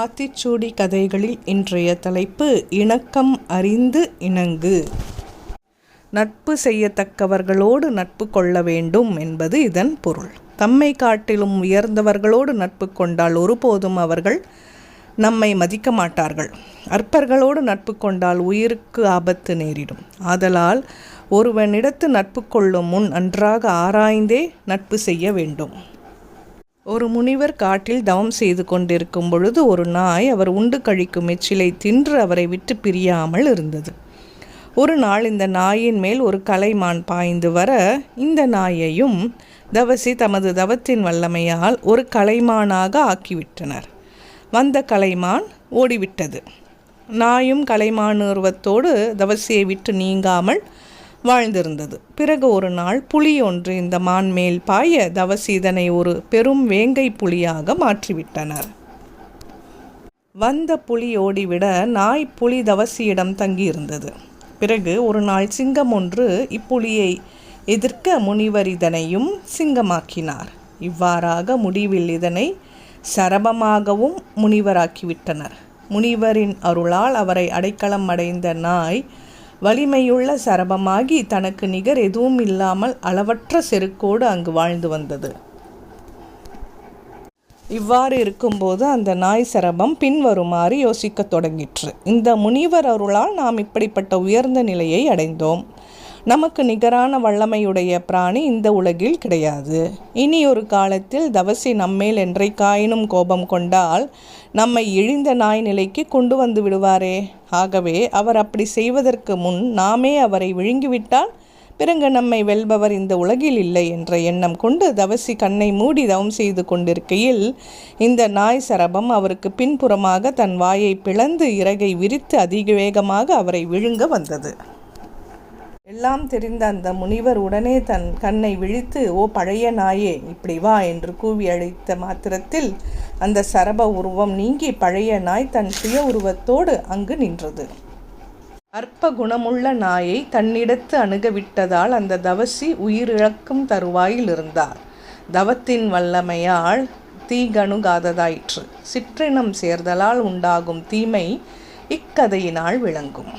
ஆத்திச்சூடி கதைகளில் இன்றைய தலைப்பு இணக்கம் அறிந்து இணங்கு நட்பு செய்யத்தக்கவர்களோடு நட்பு கொள்ள வேண்டும் என்பது இதன் பொருள். தம்மை காட்டிலும் உயர்ந்தவர்களோடு நட்பு கொண்டால் ஒருபோதும் அவர்கள் நம்மை மதிக்க மாட்டார்கள். அற்பர்களோடு நட்பு கொண்டால் உயிருக்கு ஆபத்து நேரிடும். ஆதலால் ஒருவனிடத்து நட்பு கொள்ளும் முன் நன்றாக ஆராய்ந்தே நட்பு செய்ய வேண்டும். ஒரு முனிவர் காட்டில் தவம் செய்து கொண்டிருக்கும் பொழுது ஒரு நாய் அவர் உண்டு கழிக்கும் எச்சிலை தின்று அவரை விட்டு பிரியாமல் இருந்தது. ஒரு நாள் இந்த நாயின் மேல் ஒரு கலைமான் பாய்ந்து வர இந்த நாயையும் தவசி தமது தவத்தின் வல்லமையால் ஒரு கலைமானாக ஆக்கிவிட்டனர். வந்த கலைமான் ஓடிவிட்டது. நாயும் கலைமான் உருவத்தோடு தவசியை விட்டு நீங்காமல் வாழ்ந்திருந்தது. பிறகு ஒரு நாள் புலி ஒன்று இந்த மான் மேல் பாய தவசி இதனை ஒரு பெரும் வேங்கை புலியாக மாற்றிவிட்டனர். வந்த புலி ஓடிவிட நாய் புலி தவசியிடம் தங்கியிருந்தது. பிறகு ஒரு நாள் சிங்கம் ஒன்று இப்புலியை எதிர்க்க முனிவர் இதனையும் சிங்கமாக்கினார். இவ்வாறாக முடிவில் இதனை சரபமாகவும் முனிவராக்கிவிட்டனர். முனிவரின் அருளால் அவரை அடைக்கலம் அடைந்த நாய் வலிமையுள்ள சரபமாகி தனக்கு நிகர் எதுவும் இல்லாமல் அளவற்ற செருக்கோடு அங்கு வாழ்ந்து வந்தது. இவ்வாறு இருக்கும்போது அந்த நாய் சரபம் பின்வருமாறு யோசிக்கத் தொடங்கிற்று. இந்த முனிவர் அருளால் நாம் இப்படிப்பட்ட உயர்ந்த நிலையை அடைந்தோம். நமக்கு நிகரான வல்லமையுடைய பிராணி இந்த உலகில் கிடையாது. இனி ஒரு காலத்தில் தவசி நம்மேல் என்றைக்காயினும் கோபம் கொண்டால் நம்மை இழிந்த நாய் நிலைக்கு கொண்டு வந்து விடுவாரே. ஆகவே அவர் அப்படி செய்வதற்கு முன் நாமே அவரை விழுங்கிவிட்டால் பிறகு நம்மை வெல்பவர் இந்த உலகில் இல்லை என்ற எண்ணம் கொண்டு தவசி கண்ணை மூடி தவம் செய்து கொண்டிருக்கையில் இந்த நாய் சரபம் அவருக்கு பின்புறமாக தன் வாயை பிளந்து இறகை விரித்து அதிக வேகமாக அவரை விழுங்க வந்தது. எல்லாம் தெரிந்த அந்த முனிவர் உடனே தன் கண்ணை விழித்து ஓ பழைய நாயே இப்படி வா என்று கூவி அழைத்த மாத்திரத்தில் அந்த சரப உருவம் நீங்கி பழைய நாய் தன் சுய உருவத்தோடு அங்கு நின்றது. அற்ப குணமுள்ள நாயை தன்னிடத்து அணுகவிட்டதால் அந்த தவசி உயிரிழக்கும் தருவாயில் இருந்தார். தவத்தின் வல்லமையால் தீகணுகாததாயிற்று. சிற்றினம் சேர்தலால் உண்டாகும் தீமை இக்கதையினால் விளங்கும்.